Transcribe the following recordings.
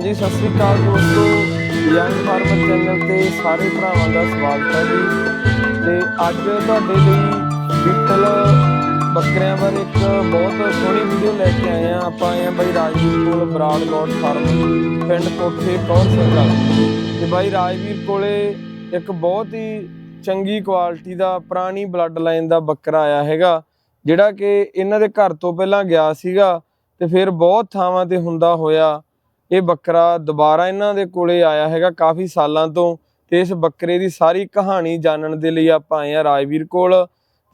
ਹਾਂਜੀ, ਸਤਿ ਸ੍ਰੀ ਅਕਾਲ ਦੋਸਤੋ। Young farmer channel ਤੇ ਸਾਰੇ ਭਰਾਵਾਂ ਦਾ ਸਵਾਗਤ ਹੈ ਜੀ। ਤੇ ਅੱਜ ਤੁਹਾਡੇ ਲਈ ਬੀਟਲ ਬੱਕਰਿਆਂ ਬਾਰੇ ਇੱਕ ਬਹੁਤ ਸੋਹਣੀ ਵੀਡੀਓ ਲੈ ਕੇ ਆਏ ਆ ਆਪਾਂ ਆਏ ਆ ਬਾਈ ਰਾਜਵੀਰ ਕੋਲ ਬਰਾੜ ਗੋਡ ਫਾਰਮ ਪਿੰਡ ਕੋਠੇ ਕੌਰ ਸਿੰਘ ਵਾਲਾ। ਤੇ ਬਾਈ ਰਾਜਵੀਰ ਕੋਲੇ ਇੱਕ ਬਹੁਤ ਹੀ ਚੰਗੀ ਕੁਆਲਿਟੀ ਦਾ ਪੁਰਾਣੀ ਬਲੱਡ ਲਾਈਨ ਦਾ ਬੱਕਰਾ ਆਇਆ ਹੈਗਾ, ਜਿਹੜਾ ਕਿ ਇਹਨਾਂ ਦੇ ਘਰ ਤੋਂ ਪਹਿਲਾਂ ਗਿਆ ਸੀਗਾ ਤੇ ਫਿਰ ਬਹੁਤ ਥਾਵਾਂ ਤੇ ਹੁੰਦਾ ਹੋਇਆ। ਇਹ ਬੱਕਰਾ ਦੁਬਾਰਾ ਇਹਨਾਂ ਦੇ ਕੋਲੇ ਆਇਆ ਹੈਗਾ ਕਾਫੀ ਸਾਲਾਂ ਤੋਂ ਤੇ ਇਸ ਬੱਕਰੇ ਦੀ ਸਾਰੀ ਕਹਾਣੀ ਜਾਣਨ ਦੇ ਲਈ ਆਪਾਂ ਆਏ ਆ ਰਾਜਵੀਰ ਕੋਲ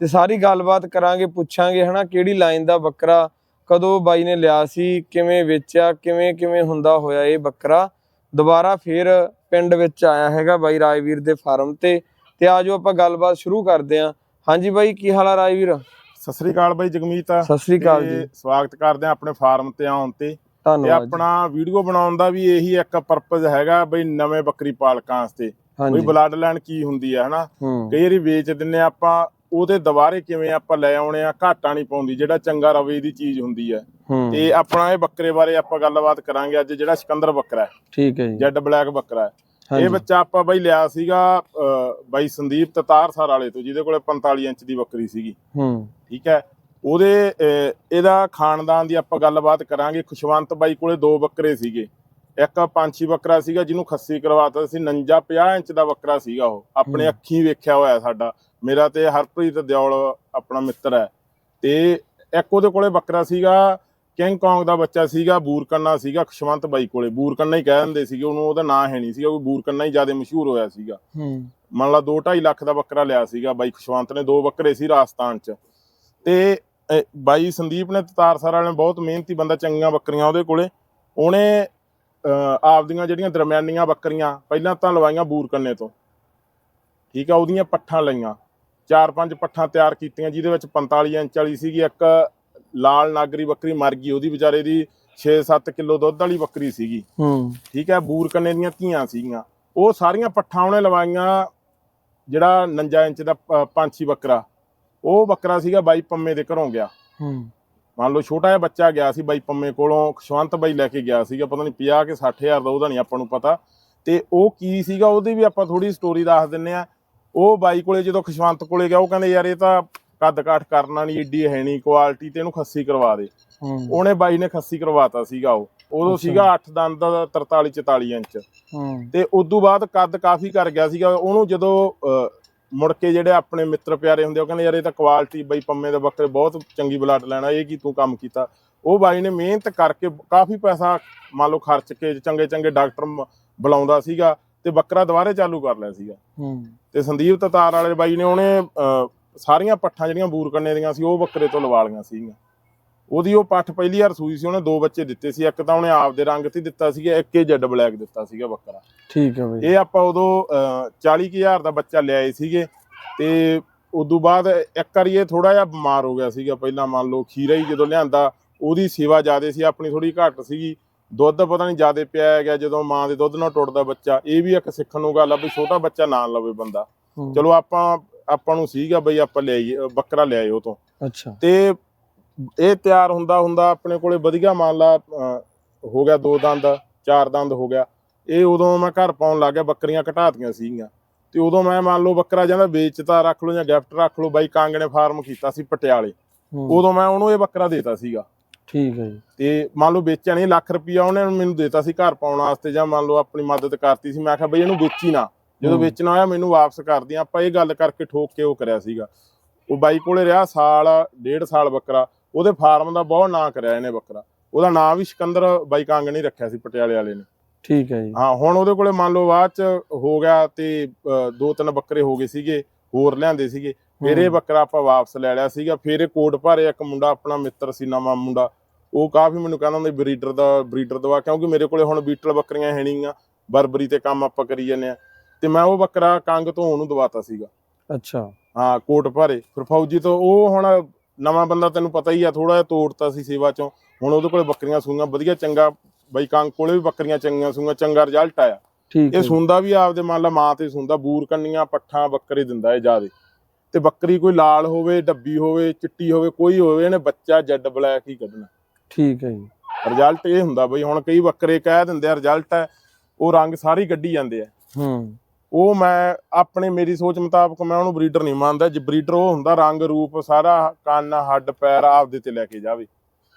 ਤੇ ਸਾਰੀ ਗੱਲਬਾਤ ਕਰਾਂਗੇ ਪੁੱਛਾਂਗੇ ਹਨਾ ਕਿਹੜੀ ਲਾਈਨ ਦਾ ਬੱਕਰਾ ਕਦੋਂ ਬਾਈ ਨੇ ਲਿਆ ਸੀ ਕਿਵੇਂ ਵੇਚਿਆ ਕਿਵੇਂ ਕਿਵੇਂ ਹੁੰਦਾ ਹੋਇਆ ਇਹ ਬੱਕਰਾ। ਦੁਬਾਰਾ ਫੇਰ ਪਿੰਡ ਵਿੱਚ ਆਇਆ ਹੈਗਾ ਬਾਈ ਰਾਜਵੀਰ ਦੇ ਫਾਰਮ ਤੇ ਤੇ ਆਜੋ ਆਪਾਂ ਗੱਲਬਾਤ ਸ਼ੁਰੂ ਕਰਦੇ ਆਂ ਹਾਂਜੀ ਬਾਈ ਕੀ ਹਾਲ ਆ ਰਾਜਵੀਰ? ਸਤਿ ਸ੍ਰੀ ਅਕਾਲ ਬਾਈ ਜਗਮੀਤ ਸਤਿ ਸ੍ਰੀ ਅਕਾਲ ਜੀ। ਸਵਾਗਤ ਕਰਦੇ ਆ ਆਪਣੇ ਫਾਰਮ ਤੇ ਆਉਣ ਤੇ। ਤੇ ਧੰਨਵਾਦ ਜੀ। ਆਪਣਾ ਵੀਡੀਓ ਬਣਾਉਣ ਦਾ ਵੀ ਇਹੀ ਇੱਕ ਪਰਪਸ ਹੈਗਾ ਬਈ ਨਵੇਂ ਬੱਕਰੀ ਪਾਲਕਾਂ ਵਾਸਤੇ। ਬਈ ਹਾਂਜੀ। ਬਲੱਡ ਲਾਈਨ ਕੀ ਹੁੰਦੀ ਹੈ ਹਨਾ? ਹੂੰ। ਕਈ ਵਾਰੀ ਵੇਚ ਦਿੰਨੇ ਆਪਾਂ ਉਹਦੇ ਦੁਬਾਰੇ ਕਿਵੇਂ ਆਪਾਂ ਲੈ ਆਉਣੇ ਆ ਘਾਟਾ ਨਹੀਂ ਪਾਉਂਦੀ ਜਿਹੜਾ ਚੰਗਾ ਰਵੇ ਦੀ ਚੀਜ਼ ਹੁੰਦੀ ਹੈ ਹੂੰ। ਤੇ ਆਪਣਾ ਇਹ ਬੱਕਰੇ ਬਾਰੇ ਆਪਾਂ ਗੱਲਬਾਤ ਕਰਾਂਗੇ ਅੱਜ ਜਿਹੜਾ ਸਿਕੰਦਰ ਬੱਕਰਾ ਹੈ। ਠੀਕ ਹੈ ਜੀ। ਜੈਡ ਬਲੈਕ ਬੱਕਰਾ ਹੈ। ਹਾਂਜੀ। ਇਹ ਬੱਚਾ ਆਪਾਂ ਬਾਈ ਲਿਆ ਸੀਗਾ ਅਹ, ਬਾਈ ਸੰਦੀਪ ਤਤਾਰਸਰ ਵਾਲੇ ਤੋਂ ਜਿਹਦੇ ਕੋਲੇ 45 ਇੰਚ ਦੀ ਬੱਕਰੀ ਸੀਗੀ। ਹੂੰ। ਠੀਕ ਹੈ? ਉਹਦੇ ਇਹਦਾ ਖਾਨਦਾਨ ਦੀ ਆਪਾਂ ਗੱਲਬਾਤ ਕਰਾਂਗੇ। ਖੁਸ਼ਵੰਤ ਬਾਈ ਕੋਲੇ ਦੋ ਬੱਕਰੇ ਸੀਗੇ। ਇੱਕ ਪੰਛੀ ਬੱਕਰਾ ਸੀਗਾ ਜਿਹਨੂੰ ਖੱਸੀ ਕਰਵਾਤਾ ਸੀ। 49 50 ਇੰਚ ਦਾ ਬੱਕਰਾ ਸੀਗਾ ਉਹ। ਆਪਣੇ। ਅੱਖੀਂ ਵੇਖਿਆ ਹੋਇਆ ਸਾਡਾ। ਮੇਰਾ ਤੇ ਹਰਪ੍ਰੀਤ ਦਿਓਲ ਆਪਣਾ ਮਿੱਤਰ ਹੈ। ਤੇ ਇੱਕ ਉਹਦੇ ਕੋਲੇ ਬੱਕਰਾ ਸੀਗਾ ਕਿੰਗ ਕੌਂਗ ਦਾ ਬੱਚਾ ਸੀਗਾ ਬੂਰਕੰਨਾ ਸੀਗਾ ਖੁਸ਼ਵੰਤ ਬਾਈ ਕੋਲੇ। ਬੂਰਕੰਨਾ ਹੀ ਕਹਿ ਦਿੰਦੇ ਸੀਗੇ ਉਹਨੂੰ ਉਹਦਾ ਨਾਂ ਹੈ ਨਹੀਂ ਸੀਗਾ ਉਹ ਬੂਰਕੰਨਾ ਹੀ ਜ਼ਿਆਦਾ ਮਸ਼ਹੂਰ ਹੋਇਆ ਸੀਗਾ। ਹੂੰ। ਮੰਨ ਲਾ 2.5 ਲੱਖ ਦਾ ਬੱਕਰਾ ਲਿਆ ਸੀਗਾ ਬਾਈ ਖੁਸ਼ਵੰਤ ਨੇ ਦੋ ਬੱਕਰੇ ਸੀ ਰਾਜਸਥਾਨ ਚ। ਤੇ ਬਾਈ ਸੰਦੀਪ ਨੇ ਤਤਾਰਸਰ ਵਾਲੇ ਨੇ ਬਹੁਤ ਮਿਹਨਤੀ ਬੰਦਾ ਚੰਗੀਆਂ ਬੱਕਰੀਆਂ ਉਹਦੇ ਕੋਲੇ। ਉਹਨੇ ਆਪਦੀਆਂ ਜਿਹੜੀਆਂ ਦਰਮਿਆਨੀਆਂ ਬੱਕਰੀਆਂ ਪਹਿਲਾਂ ਤਾਂ ਲਵਾਈਆਂ ਬੂਰਕੰਨੇ ਤੋਂ। ਠੀਕ ਆ ਉਹਦੀਆਂ ਪੱਠਾਂ ਲਈਆਂ। ਚਾਰ ਪੰਜ ਪੱਠਾਂ ਤਿਆਰ ਕੀਤੀਆਂ ਜਿਹਦੇ ਵਿੱਚ 45 ਇੰਚ ਵਾਲੀ ਸੀਗੀ ਇੱਕ ਲਾਲ ਨਾਗਰੀ ਬੱਕਰੀ ਮਰ ਗਈ ਉਹਦੀ ਵਿਚਾਰੇ ਦੀ 6-7 ਕਿਲੋ ਦੁੱਧ ਵਾਲੀ ਬੱਕਰੀ ਸੀਗੀ। ਹੂੰ। ਠੀਕ ਹੈ ਬੂਰਕੰਨੇ ਦੀਆਂ ਧੀਆਂ ਸੀਗੀਆਂ। ਉਹ ਸਾਰੀਆਂ ਪੱਠਾਂ ਉਹਨੇ ਲਵਾਈਆਂ ਜਿਹੜਾ 49 ਇੰਚ ਦਾ ਪੰਛੀ ਬੱਕਰਾ। ਉਹ ਬੱਕਰਾ ਸੀਗਾ ਬਾਈ ਪੰਮੇ ਦੇ ਘਰੋਂ ਗਿਆ। ਹੂੰ। ਮੰਨ ਲਓ ਛੋਟਾ ਜਿਹਾ ਬੱਚਾ ਗਿਆ ਸੀ ਬਾਈ ਪੰਮੇ ਕੋਲੋਂ ਖੁਸ਼ਵੰਤ ਬਾਈ ਲੈ ਕੇ ਗਿਆ ਸੀਗਾ ਪਤਾ ਨਹੀਂ 50 ਕਿ 60 ਹਜ਼ਾਰ ਦਾ ਉਹਦਾ ਨਹੀਂ ਆਪਾਂ ਨੂੰ ਪਤਾ। ਤੇ ਉਹ ਕੀ ਸੀਗਾ ਉਹਦੀ ਵੀ ਆਪਾਂ ਥੋੜੀ ਸਟੋਰੀ ਦੱਸ ਦਿੰਨੇ ਆ ਉਹ ਬਾਈ ਕੋਲੇ ਜਦੋਂ ਖੁਸ਼ਵੰਤ ਕੋਲੇ ਗਿਆ ਉਹ ਕਹਿੰਦੇ ਯਾਰ ਇਹ ਤਾਂ ਕੱਦ ਕਾਠ ਕਰਨਾ ਨਹੀਂ ਏਡੀ ਹੈ ਨਹੀਂ ਕੁਆਲਿਟੀ ਤੇ ਇਹਨੂੰ ਖੱਸੀ ਕਰਵਾ ਦੇ। ਉਹਨੇ ਬਾਈ ਨੇ ਖੱਸੀ ਕਰਵਾਤਾ ਸੀਗਾ ਉਹ। ਉਦੋਂ। ਸੀਗਾ 8 ਦੰਦ ਦਾ 43 44 ਇੰਚ। ਤੇ ਉਦੋਂ ਬਾਅਦ ਕੱਦ ਕਾਫੀ ਕਰ ਗਿਆ ਸੀਗਾ। ਉਹਨੂੰ ਜਦੋਂ ਮੁੜ ਕੇ ਜਿਹੜੇ ਆਪਣੇ ਮਿੱਤਰ ਪਿਆਰੇ ਹੁੰਦੇ ਉਹ ਕਹਿੰਦੇ ਯਾਰ ਇਹ ਤਾਂ ਕੁਆਲਿਟੀ ਬਈ ਪੰਮੇ ਦੇ ਬੱਕਰੇ ਬਹੁਤ ਚੰਗੀ ਬਲੱਡ ਲੈਣਾ ਇਹ ਕੀ ਤੂੰ ਕੰਮ ਕੀਤਾ? ਉਹ ਬਾਈ ਨੇ ਮਿਹਨਤ ਕਰਕੇ ਕਾਫੀ ਪੈਸਾ ਮੰਨ ਲਓ ਖਰਚ ਕੇ ਚੰਗੇ ਚੰਗੇ ਡਾਕਟਰ ਬੁਲਾਉਂਦਾ ਸੀਗਾ ਤੇ ਬੱਕਰਾ ਦੁਬਾਰੇ ਚਾਲੂ ਕਰ ਲਿਆ ਸੀਗਾ। ਹੂੰ। ਤੇ ਸੰਦੀਪ ਤਤਾਰ ਵਾਲੇ ਬਾਈ ਨੇ ਉਹਨੇ ਸਾਰੀਆਂ ਪੱਠਾਂ ਜਿਹੜੀਆਂ ਬੂਰਕੰਨੇ ਦੀਆਂ ਸੀ ਉਹ ਬੱਕਰੇ ਤੋਂ ਲਵਾ ਲਈਆਂ ਸੀਗੀਆਂ। ਉਹਦੀ ਉਹ ਪੱਠ ਪਹਿਲੀ ਵਾਰ ਸੂਈ ਸੀ ਉਹਨੇ ਦੋ ਬੱਚੇ ਦਿੱਤੇ ਸੀ ਇੱਕ ਤਾਂ ਉਹਨੇ ਆਪਦੇ ਰੰਗ ਤੇ ਦਿੱਤਾ ਸੀਗਾ ਇੱਕ ਜੈਡ ਬਲੈਕ ਦਿੱਤਾ ਸੀਗਾ ਬੱਕਰਾ। ਠੀਕ ਹੈ ਬਈ। ਇਹ ਆਪਾਂ ਉਦੋਂ 40000 ਦਾ ਬੱਚਾ ਲਿਆਏ ਸੀਗੇ ਤੇ ਉਦੋਂ ਬਾਅਦ ਇੱਕ ਵਾਰੀ ਇਹ ਥੋੜਾ ਜਿਹਾ ਬਿਮਾਰ ਹੋ ਗਿਆ ਸੀਗਾ ਪਹਿਲਾਂ ਮੰਨ ਲਓ ਖੀਰਾ ਹੀ ਜਦੋਂ ਲਿਆਂਦਾ ਉਹਦੀ ਸੇਵਾ ਜ਼ਿਆਦੇ ਸੀ ਆਪਣੀ ਥੋੜੀ ਘੱਟ ਸੀਗੀ ਦੁੱਧ ਪਤਾ ਨਹੀਂ ਜ਼ਿਆਦੇ ਪਿਆ ਗਿਆ ਜਦੋਂ ਮਾਂ ਦੇ ਦੁੱਧ ਨਾਲ ਟੁੱਟਦਾ ਬੱਚਾ ਇਹ ਵੀ ਇੱਕ ਸਿੱਖਣ ਨੂੰ ਗੱਲ ਆ ਵੀ ਛੋਟਾ ਬੱਚਾ ਨਾ ਲਵੇ ਬੰਦਾ। ਚਲੋ ਆਪਾਂ ਆਪਾਂ ਨੂੰ ਸੀਗਾ ਬਈ ਆਪਾਂ ਲਿਆਈਏ ਅ, ਬੱਕਰਾ ਲਿਆਏ ਉਹ ਤੋਂ। ਅੱਛਾ। ਤੇ ਇਹ ਤਿਆਰ ਹੁੰਦਾ ਹੁੰਦਾ ਆਪਣੇ ਕੋਲੇ ਵਧੀਆ ਮੰਨ ਲਾ ਹੋ ਗਿਆ ਦੋ ਦੰਦ ਚਾਰ ਦੰਦ ਹੋ ਗਿਆ। ਇਹ ਉਦੋਂ ਮੈਂ ਘਰ ਪਾਉਣ ਲੱਗ ਗਿਆ ਬੱਕਰੀਆਂ ਘਟਾਤੀਆਂ ਸੀਗੀਆਂ। ਤੇ ਉਦੋਂ ਮੈਂ ਮੰਨ ਲਓ ਬੱਕਰਾ ਜਾਂਦਾ ਵੇਚਤਾ ਰੱਖ ਲਓ ਜਾਂ ਗਿਫਟ ਰੱਖ ਲਓ ਬਾਈ ਕਾਂਗ ਨੇ ਫਾਰਮ ਕੀਤਾ ਸੀ ਪਟਿਆਲੇ। ਉਦੋਂ ਮੈਂ ਉਹਨੂੰ ਇਹ ਬੱਕਰਾ ਦੇਤਾ ਸੀਗਾ। ਠੀਕ ਹੈ ਜੀ। ਤੇ ਮੰਨ ਲਓ ਵੇਚਿਆ ਨਹੀਂ ਲੱਖ ਰੁਪਈਆ ਉਹਨੇ ਮੈਨੂੰ ਦੇਤਾ ਸੀ ਘਰ ਪਾਉਣ ਵਾਸਤੇ ਜਾਂ ਮੰਨ ਲਓ ਆਪਣੀ ਮਦਦ ਕਰਤੀ ਸੀ। ਮੈਂ ਕਿਹਾ ਬਈ ਇਹਨੂੰ ਵੇਚੀ ਨਾ। ਜਦੋਂ। ਵੇਚਣਾ ਹੋਇਆ ਮੈਨੂੰ ਵਾਪਸ ਕਰ ਦਿਆਂ। ਆਪਾਂ ਇਹ ਗੱਲ ਕਰਕੇ ਠੋਕ ਕੇ ਉਹ ਕਰਿਆ ਸੀਗਾ। ਉਹ ਬਾਈ ਕੋਲੇ ਰਿਹਾ ਸਾਲ ਡੇਢ ਸਾਲ ਬੱਕਰਾ। ਉਹਦੇ ਫਾਰਮ ਦਾ ਬਹੁਤ ਨਾਂ ਕਰਿਆ ਇਹਨੇ ਬੱਕਰਾ। ਉਹਦਾ ਨਾਂ ਵੀ ਸਿਕੰਦਰ ਬਾਈ ਕਾਂਗ ਰੱਖਿਆ ਸੀ ਪਟਿਆਲੇ ਵਾਲੇ ਨੇ। ਠੀਕ ਹੈ ਜੀ। ਹਾਂ ਹੁਣ ਉਹਦੇ ਕੋਲੇ ਮੰਨ ਲਓ ਬਾਅਦ ਚ ਹੋ ਗਿਆ ਤੇ ਦੋ ਤਿੰਨ ਬੱਕਰੇ ਹੋ ਗਏ ਸੀਗੇ ਹੋਰ ਲਿਆਂਦੇ ਸੀਗੇ। ਫਿਰ ਇਹ ਬੱਕਰਾ ਆਪਾਂ ਵਾਪਸ ਲੈ ਲਿਆ ਸੀਗਾ। ਫਿਰ ਇਹ ਕੋਟ ਭਾਰੇ ਇੱਕ ਮੁੰਡਾ ਆਪਣਾ ਮਿੱਤਰ ਸੀ ਨਵਾਂ ਮੁੰਡਾ। ਉਹ ਕਾਫੀ ਮੈਨੂੰ ਕਹਿੰਦਾ ਹੁੰਦਾ ਬਰੀਡਰ ਦਾ ਬਰੀਡਰ ਦਵਾ ਕਿਉਂਕਿ ਮੇਰੇ ਕੋਲੇ ਹੁਣ ਬੀਟਲ ਬੱਕਰੀਆਂ ਹੈ ਨਹੀਂਆਂ ਬਰਬਰੀ ਤੇ ਕੰਮ ਆਪਾਂ ਕਰੀ ਜਾਂਦੇ ਆ ਤੇ ਮੈਂ ਉਹ ਬੱਕਰਾ ਕੰਗ ਤੋਂ ਉਹਨੂੰ ਦਵਾਤਾ ਸੀਗਾ। ਅੱਛਾ। ਹਾਂ ਕੋਟ ਭਾਰੇ। ਫਿਰ ਫੌਜੀ ਤੋਂ ਉਹ ਹੁਣ ਨਵਾਂ ਬੰਦਾ ਤੈਨੂੰ ਪਤਾ ਹੀ ਆ ਥੋੜਾ ਜਿਹਾ ਤੋੜਤਾ ਸੀ ਸੇਵਾ ਚੋਂ। ਹੁਣ ਉਹਦੇ ਕੋਲੇ ਬੱਕਰੀਆਂ ਸੂਈਆਂ ਵਧੀਆ ਚੰਗਾ ਬਈ ਕੰਗ ਕੋਲੇ ਵੀ ਬੱਕਰੀਆਂ ਚੰਗੀਆਂ ਸੂਈਆਂ ਚੰਗਾ ਰਿਜ਼ਲਟ ਆਇਆ। ਠੀਕ ਇਹ ਸੁੰਦਾ ਵੀ ਆਪਦੇ ਮੰਨ ਲਾ ਮਾਂ ਤੇ ਸੁੰਦਾ ਬੂਰ ਕੰਨੀਆਂ ਪੱਠਾਂ ਬੱਕਰੇ ਦਿੰਦਾ ਇਹ ਜਿਆਦੇ। ਤੇ ਬੱਕਰੀ ਕੋਈ ਲਾਲ ਹੋਵੇ ਡੱਬੀ ਹੋਵੇ ਚਿੱਟੀ ਹੋਵੇ ਕੋਈ ਹੋਵੇ ਇਹਨੇ ਬੱਚਾ ਜੈਡ ਬਲੈਕ ਹੀ ਕੱਢਣਾ। ਠੀਕ ਹੈ ਜੀ। ਰਿਜ਼ਲਟ ਇਹ ਹੁੰਦਾ ਬਈ ਹੁਣ ਕਈ ਬੱਕਰੇ ਕਹਿ ਦਿੰਦੇ ਆ ਰਿਜ਼ਲਟ ਹੈ ਉਹ ਰੰਗ ਸਾਰੇ ਕੱਢੀ ਜਾਂਦੇ ਆ। ਹੂੰ। ਉਹ ਮੈਂ ਆਪਣੇ ਮੇਰੀ ਸੋਚ ਮੁਤਾਬਕ ਮੈਂ ਉਹਨੂੰ ਬਰੀਡਰ ਨਹੀਂ ਮੰਨਦਾ। ਜੇ ਬਰੀਡਰ ਉਹ ਹੁੰਦਾ ਰੰਗ ਰੂਪ ਸਾਰਾ ਕੰਨ ਹੱਡ ਪੈਰ ਆਪਦੇ ਤੇ ਲੈ ਕੇ ਜਾਵੇ।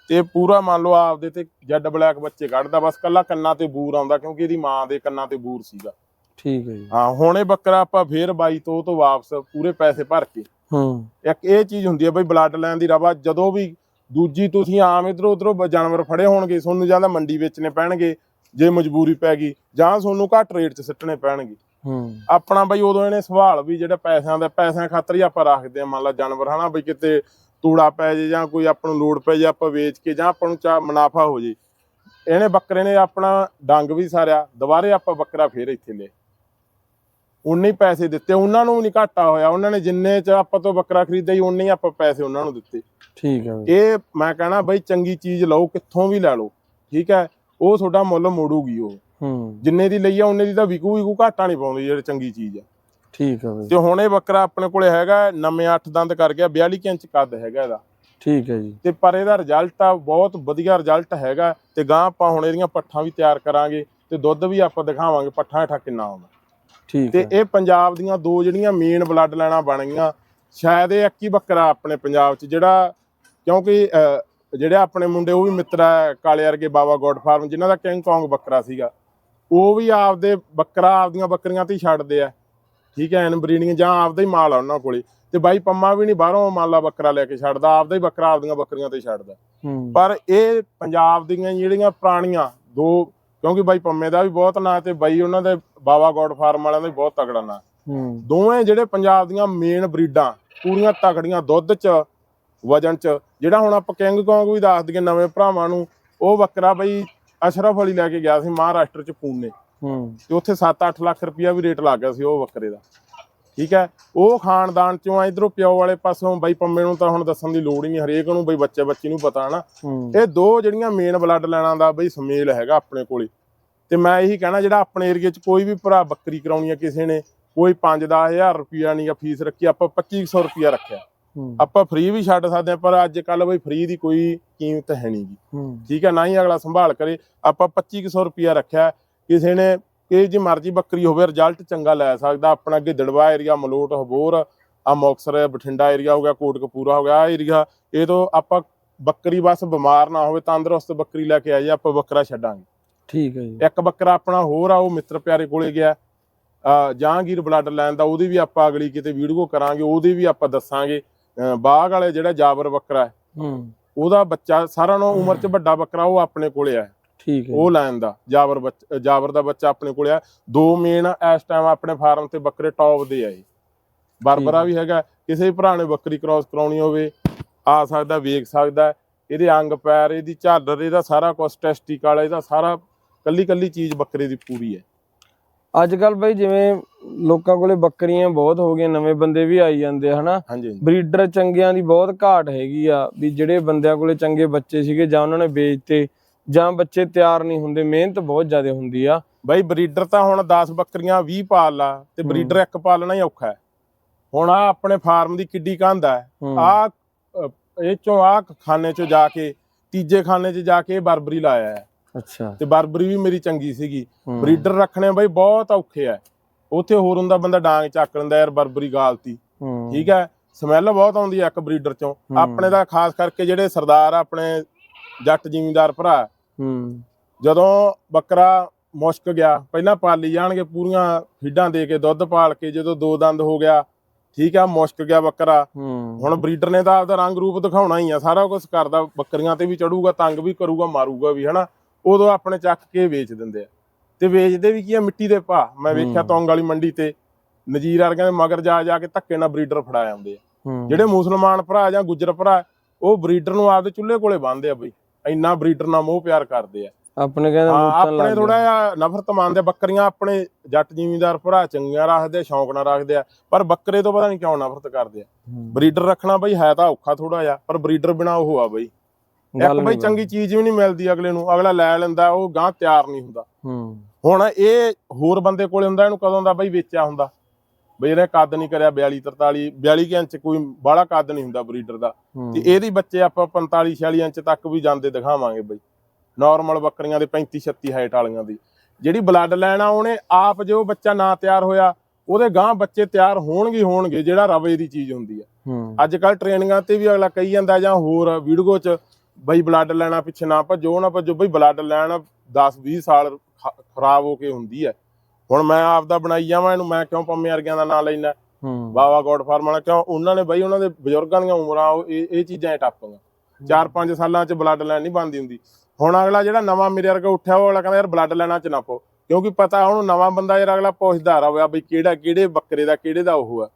ਤੇ ਪੂਰਾ ਮੰਨ ਲਓ ਆਪਦੇ ਤੇ ਜੈਡ ਬਲੈਕ ਬੱਚੇ ਕੱਢਦਾ ਬਸ ਕੱਲਾ ਕੰਨਾਂ ਤੇ ਬੂਰ ਆਉਂਦਾ ਕਿਉਂਕਿ ਇਹਦੀ ਮਾਂ ਦੇ ਕੰਨਾਂ ਤੇ ਬੂਰ ਸੀਗਾ। ਠੀਕ ਹੈ ਜੀ। ਹਾਂ ਹੁਣ ਇਹ ਬੱਕਰਾ ਆਪਾਂ ਫੇਰ ਬਾਈ ਤੋਂ ਤੋਂ ਵਾਪਸ ਪੂਰੇ ਪੈਸੇ ਭਰ ਕੇ। ਹੂੰ। ਇੱਕ ਇਹ ਚੀਜ਼ ਹੁੰਦੀ ਹੈ ਬਈ ਬਲੱਡ ਲੈਣ ਦੀ ਰਵਾ ਜਦੋਂ ਵੀ ਦੂਜੀ ਤੁਸੀਂ ਆਮ ਇਧਰੋਂ ਉਧਰੋਂ ਜਾਨਵਰ ਫੜੇ ਹੋਣਗੇ ਤੁਹਾਨੂੰ ਜਾਂ ਤਾਂ ਮੰਡੀ ਵੇਚਣੇ ਪੈਣਗੇ ਜੇ ਮਜਬੂਰੀ ਪੈ ਗਈ ਜਾਂ ਤੁਹਾਨੂੰ ਘੱਟ ਰੇਟ 'ਚ ਸਿੱਟਣੇ ਪੈਣਗੇ। ਹੂੰ। ਆਪਣਾ ਬਈ ਉਦੋਂ ਇਹਨੇ ਸਵਾਲ ਵੀ ਜਿਹੜਾ ਪੈਸਿਆਂ ਦਾ ਪੈਸਿਆਂ ਖਾਤਰ ਹੀ ਆਪਾਂ ਰੱਖਦੇ ਆ ਮੰਨ ਲਾ ਜਾਨਵਰ ਹਨਾ ਬਈ ਕਿਤੇ ਤੂੜਾ ਪੈ ਜੇ ਜਾਂ ਕੋਈ ਆਪਾਂ ਨੂੰ ਲੋੜ ਪੈ ਜੇ ਆਪਾਂ ਵੇਚ ਕੇ ਜਾਂ ਆਪਾਂ ਨੂੰ ਚਾ ਮੁਨਾਫਾ ਹੋ ਜੇ। ਇਹਨੇ ਬੱਕਰੇ ਨੇ ਆਪਣਾ ਡੰਗ ਵੀ ਸਾਰਿਆ ਦੁਬਾਰੇ ਆਪਾਂ ਬੱਕਰਾ ਫੇਰ ਇੱਥੇ ਲੈ ਉਨੇ ਹੀ ਪੈਸੇ ਦਿੱਤੇ ਉਹਨਾਂ ਨੂੰ ਨਹੀਂ ਘਾਟਾ ਹੋਇਆ। ਉਹਨਾਂ ਨੇ ਜਿੰਨੇ ਚ ਆਪਾਂ ਤੋਂ ਬੱਕਰਾ ਖਰੀਦਿਆ ਸੀ ਉਨੇ ਹੀ ਆਪਾਂ ਪੈਸੇ ਉਹਨਾਂ ਨੂੰ ਦਿੱਤੇ। ਠੀਕ ਹੈ ਇਹ ਮੈਂ ਕਹਿਣਾ ਬਈ ਚੰਗੀ ਚੀਜ਼ ਲਓ ਕਿੱਥੋਂ ਵੀ ਲੈ ਲਓ। ਠੀਕ ਹੈ ਉਹ ਤੁਹਾਡਾ ਮੁੱਲ ਮੋੜੂਗੀ ਉਹ। ਹੂੰ। ਜਿੰਨੇ ਦੀ ਲਈ ਆ ਉਹਨੇ ਦੀ ਤਾਂ ਵਿਕੂ ਵਿਕੂ ਘਾਟਾ ਨਹੀਂ ਪਾਉਂਦੀ ਜਿਹੜੀ ਚੰਗੀ ਚੀਜ਼ ਆ। ਠੀਕ ਬਈ। ਤੇ ਹੁਣ ਇਹ ਬੱਕਰਾ ਆਪਣੇ ਕੋਲੇ ਹੈਗਾ ਨਵੇਂ 8 ਦੰਦ ਕਰ ਗਿਆ 42 ਕੁ ਇੰਚ ਕੱਦ ਹੈਗਾ ਇਹਦਾ। ਠੀਕ ਹੈ ਜੀ। ਤੇ ਪਰ ਇਹਦਾ ਰਿਜ਼ਲਟ ਆ ਬਹੁਤ ਵਧੀਆ ਰਿਜ਼ਲਟ ਹੈਗਾ ਤੇ ਗਾਂ ਆਪਾਂ ਹੁਣ ਇਹਦੀਆਂ ਪੱਠਾਂ ਵੀ ਤਿਆਰ ਕਰਾਂਗੇ ਤੇ ਦੁੱਧ ਵੀ ਆਪਾਂ ਦਿਖਾਵਾਂਗੇ ਪੱਠਾਂ ਹੇਠਾਂ ਕਿੰਨਾ ਆਉਂਦਾ। ਠੀਕ ਤੇ ਇਹ ਪੰਜਾਬ ਦੀਆਂ ਦੋ ਜਿਹੜੀਆਂ ਮੇਨ ਬਲੱਡ ਲਾਈਨਾਂ ਬਣ ਗਈਆਂ ਸ਼ਾਇਦ ਇਹ ਇੱਕ ਹੀ ਬੱਕਰਾ ਆਪਣੇ ਪੰਜਾਬ 'ਚ ਜਿਹੜਾ ਕਿਉਂਕਿ ਜਿਹੜੇ ਆਪਣੇ ਮੁੰਡੇ ਉਹ ਵੀ ਮਿੱਤਰ ਕਾਲੇ ਵਰਗੇ ਬਾਬਾ ਗੋਡ ਫਾਰਮ ਜਿਨ੍ਹਾਂ ਦਾ ਕਿੰਗ ਕੌਂਗ ਬੱਕਰਾ ਸੀਗਾ। ਉਹ ਵੀ ਆਪਦੇ ਬੱਕਰਾ ਆਪਦੀਆਂ ਬੱਕਰੀਆਂ ਤੇ ਛੱਡਦੇ ਆ। ਠੀਕ ਹੈ ਇਨਬਰੀਡਿੰਗ ਜਾਂ ਆਪਦਾ ਹੀ ਮਾਲ ਆ ਉਹਨਾਂ ਕੋਲੇ। ਤੇ ਬਾਈ ਪੰਮਾ ਵੀ ਨਹੀਂ ਬਾਹਰੋਂ ਮੰਨ ਲਾ ਬੱਕਰਾ ਲੈ ਕੇ ਛੱਡਦਾ ਆਪਦਾ ਹੀ ਬੱਕਰਾ ਆਪਦੀਆਂ ਬੱਕਰੀਆਂ ਤੇ ਛੱਡਦਾ। ਪਰ ਇਹ ਪੰਜਾਬ ਦੀਆਂ ਜਿਹੜੀਆਂ ਪੁਰਾਣੀਆਂ ਦੋ ਕਿਉਂਕਿ ਬਾਈ ਪੰਮੇ ਦਾ ਵੀ ਬਹੁਤ ਨਾਂ ਤੇ ਬਾਈ ਉਹਨਾਂ ਦੇ ਬਾਬਾ ਗੋਡ ਫਾਰਮ ਵਾਲਿਆਂ ਦਾ ਵੀ ਬਹੁਤ ਤਗੜਾ ਨਾਂ। ਦੋਵੇਂ ਜਿਹੜੇ ਪੰਜਾਬ ਦੀਆਂ ਮੇਨ ਬਰੀਡਾਂ ਪੂਰੀਆਂ ਤਕੜੀਆਂ ਦੁੱਧ 'ਚ ਵਜਨ 'ਚ ਜਿਹੜਾ ਹੁਣ ਆਪਾਂ ਕਿੰਗ ਕੌਂਗ ਵੀ ਦੱਸ ਦਈਏ ਨਵੇਂ ਭਰਾਵਾਂ ਨੂੰ ਉਹ ਬੱਕਰਾ ਬਈ ਅਸ਼ਰਫ ਅਲੀ ਲੈ ਕੇ ਗਿਆ ਸੀ ਮਹਾਰਾਸ਼ਟਰ 'ਚ ਪੂਨੇ। ਹੂੰ। ਤੇ ਉੱਥੇ 7-8 ਲੱਖ ਰੁਪਇਆ ਵੀ ਰੇਟ ਲੱਗ ਗਿਆ ਸੀ ਉਹ ਬੱਕਰੇ ਦਾ। ਠੀਕ ਹੈ? ਉਹ ਖਾਨਦਾਨ ਚੋਂ ਆ ਇਧਰੋਂ ਪਿਓ ਵਾਲੇ ਪਾਸੋਂ ਬਾਈ ਪੰਮੇ ਨੂੰ ਤਾਂ ਹੁਣ ਦੱਸਣ ਦੀ ਲੋੜ ਹੀ ਨਹੀਂ ਹਰੇਕ ਨੂੰ ਬਈ ਬੱਚੇ ਬੱਚੀ ਨੂੰ ਪਤਾ ਨਾ। ਇਹ ਦੋ ਜਿਹੜੀਆਂ ਮੇਨ ਬਲੱਡ ਲੈਣਾ ਦਾ ਬਈ ਸਮੇਲ ਹੈਗਾ ਆਪਣੇ ਕੋਲੇ। ਤੇ ਮੈਂ ਇਹੀ ਕਹਿਣਾ ਜਿਹੜਾ ਆਪਣੇ ਏਰੀਆ 'ਚ ਕੋਈ ਵੀ ਭਰਾ ਬੱਕਰੀ ਕਰਾਉਣੀ ਆ ਕਿਸੇ ਨੇ ਕੋਈ 5-10000 ਰੁਪਿਆ ਨਹੀਂ ਆ ਫੀਸ ਰੱਖੀ ਆਪਾਂ 2500 ਰੁਪਿਆ ਰੱਖਿਆ। ਆਪਾਂ ਫ੍ਰੀ ਵੀ ਛੱਡ ਸਕਦੇ ਆ ਪਰ ਅੱਜ ਕੱਲ ਬਈ ਫ੍ਰੀ ਦੀ ਕੋਈ ਕੀਮਤ ਹੈ ਨਹੀਂਗੀ ਹੂੰ। ਠੀਕ ਹੈ ਨਾ ਹੀ ਅਗਲਾ ਸੰਭਾਲ ਕਰੇ। ਆਪਾਂ 2500 ਰੁਪਿਆ ਰੱਖਿਆ। ਕਿਸੇ ਨੇ ਕਿ ਜੇ ਮਰਜ਼ੀ ਬੱਕਰੀ ਹੋਵੇ ਰਿਜ਼ਲਟ ਚੰਗਾ ਲੈ ਸਕਦਾ। ਆਪਣਾ ਗਿੱਦੜਵਾ ਏਰੀਆ ਮਲੋਟ ਹਬੋਰ ਆ ਮੁਕਤਸਰ ਬਠਿੰਡਾ ਏਰੀਆ ਹੋ ਗਿਆ ਕੋਟਕਪੂਰਾ ਹੋ ਗਿਆ ਆ ਏਰੀਆ ਇਹ ਤੋਂ ਆਪਾਂ ਬੱਕਰੀ ਬਸ ਬਿਮਾਰ ਨਾ ਹੋਵੇ ਤੰਦਰੁਸਤ ਬੱਕਰੀ ਲੈ ਕੇ ਆਈਏ ਆਪਾਂ ਬੱਕਰਾ ਛੱਡਾਂਗੇ। ਠੀਕ ਹੈ ਜੀ। ਇੱਕ ਬੱਕਰਾ ਆਪਣਾ ਹੋਰ ਆ ਉਹ ਮਿੱਤਰ ਪਿਆਰੇ ਕੋਲੇ ਗਿਆ। ਆ ਜਹਾਂਗੀਰ ਬਲੱਡ ਲੈਣ ਦਾ ਉਹਦੀ ਵੀ ਆਪਾਂ ਅਗਲੀ ਕਿਤੇ ਵੀਡੀਓ ਕਰਾਂਗੇ ਉਹਦੀ ਵੀ ਆਪਾਂ ਦੱਸਾਂਗੇ। ਬਾਗ ਵਾਲੇ ਜਿਹੜਾ ਜਾਬਰ ਬੱਕਰਾ ਹੈ ਹੂੰ। ਉਹਦਾ ਬੱਚਾ ਸਾਰਿਆਂ ਨਾਲੋਂ ਉਮਰ 'ਚ ਵੱਡਾ ਬੱਕਰਾ ਉਹ ਆਪਣੇ ਕੋਲੇ ਆ ਠੀਕ ਹੈ। ਉਹ ਲੈਣ ਦਾ ਜਾਬਰ ਬੱਚ- ਜਾਬਰ ਦਾ ਬੱਚਾ ਆਪਣੇ ਕੋਲੇ ਆ ਦੋ ਮੇਨ ਇਸ ਟਾਈਮ ਆਪਣੇ ਫਾਰਮ ਤੇ ਬੱਕਰੇ ਟੌਪ ਦੇ ਆ ਇਹ। ਬਰਬਰਾ ਵੀ ਹੈਗਾ ਕਿਸੇ ਵੀ ਭਰਾ ਨੇ ਬੱਕਰੀ ਕ੍ਰਾਸ ਕਰਾਉਣੀ ਹੋਵੇ ਆ ਸਕਦਾ ਵੇਖ ਸਕਦਾ ਇਹਦੇ ਅੰਗ ਪੈਰ ਇਹਦੀ ਝਾਲਰ ਇਹਦਾ ਸਾਰਾ ਕੁਝ ਟੈਸਟੀਕਲ ਇਹਦਾ ਸਾਰਾ ਕੱਲੀ ਕੱਲੀ ਚੀਜ਼ ਬੱਕਰੇ ਦੀ ਪੂਰੀ ਹੈ। ਅੱਜ ਕੱਲ ਬਈ ਜਿਵੇਂ ਲੋਕਾਂ ਕੋਲੇ ਬੱਕਰੀਆਂ ਬਹੁਤ ਹੋ ਗਈਆਂ ਨਵੇਂ ਬੰਦੇ ਵੀ ਆਈ ਜਾਂਦੇ ਆ ਹਨਾ? ਬਰੀਡਰ ਚੰਗਿਆਂ ਦੀ ਬਹੁਤ ਘਾਟ ਹੈਗੀ ਆ ਵੀ ਜਿਹੜੇ ਬੰਦਿਆਂ ਕੋਲੇ ਚੰਗੇ ਬੱਚੇ ਸੀਗੇ ਜਾਂ ਉਹਨਾਂ ਨੇ ਵੇਚਤੇ ਜਾਂ ਬੱਚੇ ਤਿਆਰ ਨਹੀਂ ਹੁੰਦੇ ਮਿਹਨਤ ਬਹੁਤ ਜ਼ਿਆਦਾ ਹੁੰਦੀ ਆ। ਬਾਈ ਬਰੀਡਰ ਤਾਂ ਹੁਣ 10 ਬੱਕਰੀਆਂ 20 ਪਾਲ ਲਾ ਤੇ ਬਰੀਡਰ ਇੱਕ ਪਾਲਣਾ ਹੀ ਔਖਾ ਹੈ। ਹੁਣ ਆ ਆਪਣੇ ਫਾਰਮ ਦੀ ਕਿੱਡੀ ਕੰਧ ਹੈ। ਹੂੰ, ਆ ਇਹ ਚੋਂ ਆ ਖਾਨੇ ਚੋਂ ਜਾ ਕੇ ਤੀਜੇ ਖਾਨੇ 'ਚ ਜਾ ਕੇ ਬਰਬਰੀ ਲਾਇਆ ਹੈ। ਅੱਛਾ। ਤੇ ਬਰਬਰੀ ਵੀ ਮੇਰੀ ਚੰਗੀ ਸੀਗੀ। ਹੂੰ, ਬਰੀਡਰ ਰੱਖਣੇ ਬਈ ਬਹੁਤ ਔਖੇ ਆ ਉੱਥੇ ਹੋਰ ਹੁੰਦਾ ਬੰਦਾ ਡਾਂਗ ਚੱਕ ਲੈਂਦਾ ਯਾਰ ਬਰਬਰੀ ਗਾਲਤੀ। ਹੂੰ, ਠੀਕ ਹੈ ਸਮੈਲ ਬਹੁਤ ਆਉਂਦੀ ਆ ਇੱਕ ਬਰੀਡਰ ਚੋਂ। ਹੂੰ। ਆਪਣੇ ਦਾ ਖਾਸ ਕਰਕੇ ਜਿਹੜੇ ਸਰਦਾਰ ਆਪਣੇ ਜੱਟ ਜ਼ਿਮੀਂਦਾਰ ਭਰਾ। ਹੂੰ। ਜਦੋਂ ਬੱਕਰਾ ਮੁਸ਼ਕ ਗਿਆ ਪਹਿਲਾਂ ਪਾਲੀ ਜਾਣਗੇ ਪੂਰੀਆਂ ਫੀਡਾਂ ਦੇ ਕੇ ਦੁੱਧ ਪਾਲ ਕੇ ਜਦੋਂ ਦੋ ਦੰਦ ਹੋ ਗਿਆ ਠੀਕ ਆ ਮੁਸ਼ਕ ਗਿਆ ਬੱਕਰਾ। ਹੂੰ। ਹੁਣ ਬਰੀਡਰ ਨੇ ਤਾਂ ਆਪਦਾ ਰੰਗ ਰੂਪ ਦਿਖਾਉਣਾ ਹੀ ਆ ਸਾਰਾ ਕੁਝ ਕਰਦਾ ਬੱਕਰੀਆਂ ਤੇ ਵੀ ਚੜੂਗਾ ਤੰਗ ਵੀ ਕਰੂਗਾ ਮਾਰੂਗਾ ਵੀ ਹਨਾ? ਉਦੋਂ ਆਪਣੇ ਚੱਕ ਕੇ ਵੇਚ ਦਿੰਦੇ ਆ। ਤੇ ਵੇਚਦੇ ਵੀ ਕੀ ਆ? ਮਿੱਟੀ ਦੇ ਭਾਅ। ਮੈਂ ਵੇਖਿਆ। ਤੌਂਗ ਵਾਲੀ ਮੰਡੀ ਤੇ ਨਜੀਰ ਵਰਗਿਆਂ ਦੇ ਮਗਰ ਜਾ ਜਾ ਕੇ ਧੱਕੇ ਨਾਲ ਬਰੀਡਰ ਫੜਾ ਆਉਂਦੇ ਆ। ਜਿਹੜੇ ਮੁਸਲਮਾਨ ਭਰਾ ਜਾਂ ਗੁੱਜਰ ਭਰਾ ਉਹ ਬਰੀਡਰ ਨੂੰ ਆਪਦੇ ਚੁੱਲ੍ਹੇ ਕੋਲੇ ਬੰਨਦੇ ਆ ਬਈ। ਇੰਨਾ ਬਰੀਡਰ ਨਾਲ ਮੋਹ ਪਿਆਰ ਕਰਦੇ ਆ। ਆਪਣੇ ਕਹਿੰਦੇ ਲੱਗ ਆਪਣੇ ਥੋੜਾ ਜਿਹਾ ਨਫ਼ਰਤ ਮੰਨਦੇ। ਬੱਕਰੀਆਂ ਆਪਣੇ ਜੱਟ ਜ਼ਿਮੀਂਦਾਰ ਭਰਾ ਚੰਗੀਆਂ ਰੱਖਦੇ ਆ, ਸ਼ੌਂਕ ਨਾਲ ਰੱਖਦੇ ਆ। ਪਰ ਬੱਕਰੇ ਤੋਂ ਪਤਾ ਨਹੀਂ ਕਿਉਂ ਨਫ਼ਰਤ ਕਰਦੇ ਆ। ਬਰੀਡਰ ਰੱਖਣਾ ਬਈ ਹੈ ਤਾਂ ਔਖਾ ਥੋੜਾ ਜਿਹਾ ਪਰ ਬਰੀਡਰ ਬਿਨਾ ਉਹ ਆ ਬਈ। ਇੱਕ ਬਈ ਚੰਗੀ ਚੀਜ਼ ਵੀ ਨਹੀਂ ਮਿਲਦੀ ਅਗਲੇ ਨੂੰ ਅਗਲਾ ਲੈ ਲੈਂਦਾ ਉਹ ਗਾਂ ਤਿਆਰ ਨਹੀਂ ਹੁੰਦਾ। ਹੁਣ ਇਹ ਹੋਰ ਬੰਦੇ ਕੋਲੇ ਹੁੰਦਾ ਇਹਨੂੰ ਕਦੋਂ ਦਾ ਬਈ ਵੇਚਿਆ ਹੁੰਦਾ। ਬਈ ਇਹਨੇ ਕੱਦ ਨਹੀਂ ਕਰਿਆ 42 43 42 ਕੁ ਇੰਚ ਕੋਈ ਬਾਹਲਾ ਕੱਦ ਨਹੀਂ ਹੁੰਦਾ ਬਰੀਡਰ ਦਾ। ਤੇ ਇਹਦੀ ਬੱਚੇ ਆਪਾਂ 45 46 ਇੰਚ ਤੱਕ ਵੀ ਜਾਂਦੇ ਦਿਖਾਵਾਂਗੇ ਬਈ। ਨਾਰਮਲ ਬੱਕਰੀਆਂ ਦੇ 35 36 ਹਾਈਟ ਵਾਲੀਆਂ ਦੀ। ਜਿਹੜੀ ਬਲੱਡ ਲਾਈਨ ਆ ਉਹਨੇ ਆਪ ਜੋ ਬੱਚਾ ਨਾ ਤਿਆਰ ਹੋਇਆ ਉਹਦੇ ਗਾਂ ਬੱਚੇ ਤਿਆਰ ਹੋਣਗੇ ਹੋਣਗੇ ਜਿਹੜਾ ਰਵੇ ਦੀ ਚੀਜ਼ ਹੁੰਦੀ ਆ। ਅੱਜ ਕੱਲ ਟ੍ਰੇਨਿੰਗਾਂ ਤੇ ਵੀ ਅਗਲਾ ਕਹੀ ਜਾਂਦਾ ਜਾਂ ਹੋਰ ਵੀਡੀਓ ਚ ਬਈ ਬਲੱਡ ਲੈਣਾ ਪਿੱਛੇ ਨਾ ਭੱਜੋ ਨਾ ਭੱਜੋ ਬਈ ਬਲੱਡ ਲੈਣ 10 20 ਸਾਲ ਖਰਾਬ ਹੋ ਕੇ ਹੁੰਦੀ ਹੈ ਹੁਣ ਮੈਂ ਆਪ ਦਾ ਬਣਾਈ ਜਾਵਾਂ ਇਹਨੂੰ ਮੈਂ ਕਿਉਂ ਪੰਮੇ ਵਰਗਿਆਂ ਦਾ ਨਾਂ ਲੈਣਾ ਹੂੰ। ਬਾਵਾ ਗੋਡ ਫਾਰਮ ਵਾਲਾ ਕਿਉਂ? ਉਹਨਾਂ ਨੇ ਬਈ ਉਹਨਾਂ ਦੇ ਬਜ਼ੁਰਗਾਂ ਦੀਆਂ ਉਮਰਾਂ ਇਹ ਇਹ ਚੀਜ਼ਾਂ ਟੱਪੀਆਂ। 4-5 ਸਾਲਾਂ ਚ ਬਲੱਡ ਲੈਣ ਨਹੀਂ ਬਣਦੀ ਹੁੰਦੀ। ਹੁਣ ਅਗਲਾ ਜਿਹੜਾ ਨਵਾਂ ਮੇਰੇ ਵਰਗਾ ਉੱਠਿਆ ਉਹ ਅਗਲਾ ਕਹਿੰਦਾ ਯਾਰ ਬਲੱਡ ਲੈਣਾ ਚ ਨਾ ਪਾਓ। ਕਿਉਂਕਿ ਪਤਾ ਉਹਨੂੰ ਨਵਾਂ ਬੰਦਾ ਯਾਰ ਅਗਲਾ ਪੁੱਛਦਾ ਰਹਾ ਬਈ ਕਿਹੜਾ ਕਿਹੜੇ ਬੱਕਰੇ ਦਾ ਕਿਹੜੇ ਦਾ ਉਹ ਆ?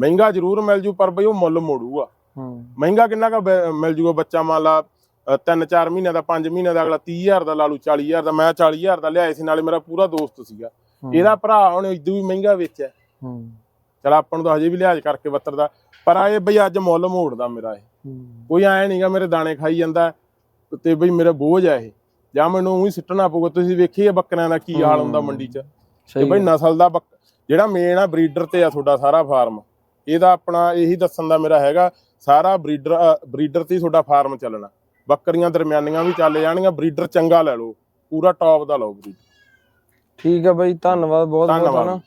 ਮਹਿੰਗਾ ਜ਼ਰੂਰ ਮਿਲ ਜੂ ਪਰ ਬਈ ਉਹ ਮੁੱਲ ਮੋੜੂਗਾ। ਹੂੰ। ਮਹਿੰਗਾ ਕਿੰਨਾ ਕਾ ਮਿਲ ਜੂਗਾ ਬੱਚਾ ਮੰਨ ਲਾ 3-4 ਮਹੀਨਿਆਂ ਦਾ 5 ਮਹੀਨਿਆਂ ਦਾ ਅਗਲਾ 30000 ਦਾ ਲਾ ਲੂ 40000 ਦਾ। ਮੈਂ 40000 ਦਾ ਲਿਆਇਆ ਸੀ ਨਾਲੇ ਮੇਰਾ ਪੂਰਾ ਦੋਸਤ ਸੀਗਾ। ਇਹਦਾ ਭਰਾ ਉਹਨੇ ਇਦੋਂ ਵੀ ਮਹਿੰਗਾ ਵੇਚਿਆ। ਚਲ ਆਪਾਂ ਨੂੰ ਤਾਂ ਹਜੇ ਵੀ ਲਿਹਾਜ਼ ਕਰਕੇ ਬੱਤਰਦਾ ਪਰ ਆ ਇਹ ਬਈ ਅੱਜ ਮੁੱਲ ਮੋੜਦਾ ਮੇਰਾ ਇਹ। ਕੋਈ ਐ ਨਹੀਂਗਾ ਮੇਰੇ ਦਾਣੇ ਖਾਈ ਜਾਂਦਾ ਤੇ ਬਈ ਮੇਰਾ ਬੋਝ ਆ ਇਹ। ਜਾਂ ਮੈਨੂੰ ਉਹੀ ਸਿੱਟਣਾ ਪਊਗਾ ਤੁਸੀਂ ਵੇਖੀ ਇਹ ਬੱਕਰਿਆਂ ਦਾ ਕੀ ਹਾਲ ਹੁੰਦਾ ਮੰਡੀ 'ਚ। ਤੇ ਬਈ ਨਸਲ ਦਾ ਜਿਹੜਾ ਮੇਨ ਆ ਬਰੀਡਰ ਤੇ ਆ ਤੁਹਾਡਾ ਸਾਰਾ ਫਾਰਮ। ਇਹਦਾ ਆਪਣਾ ਇਹੀ ਦੱਸਣ ਦਾ ਮੇਰਾ ਹੈਗਾ ਸਾਰਾ ਬਰੀਡਰ ਬਰੀਡਰ ਤੇ ਹੀ ਤੁਹਾਡਾ ਫਾਰਮ ਚੱਲਣਾ। ਬੱਕਰੀਆਂ ਦਰਮਿਆਨੀਆਂ ਵੀ ਚੱਲ ਜਾਣਗੀਆਂ ਬਰੀਡਰ ਚੰਗਾ ਲੈ ਲਓ ਪੂਰਾ ਟੌਪ ਦਾ ਲਓ ਬਰੀਡਰ ਠੀਕ ਹੈ ਬਾਈ ਧੰਨਵਾਦ ਬਹੁਤ ਬਹੁਤ ਧੰਨਵਾਦ। ਹਨਾ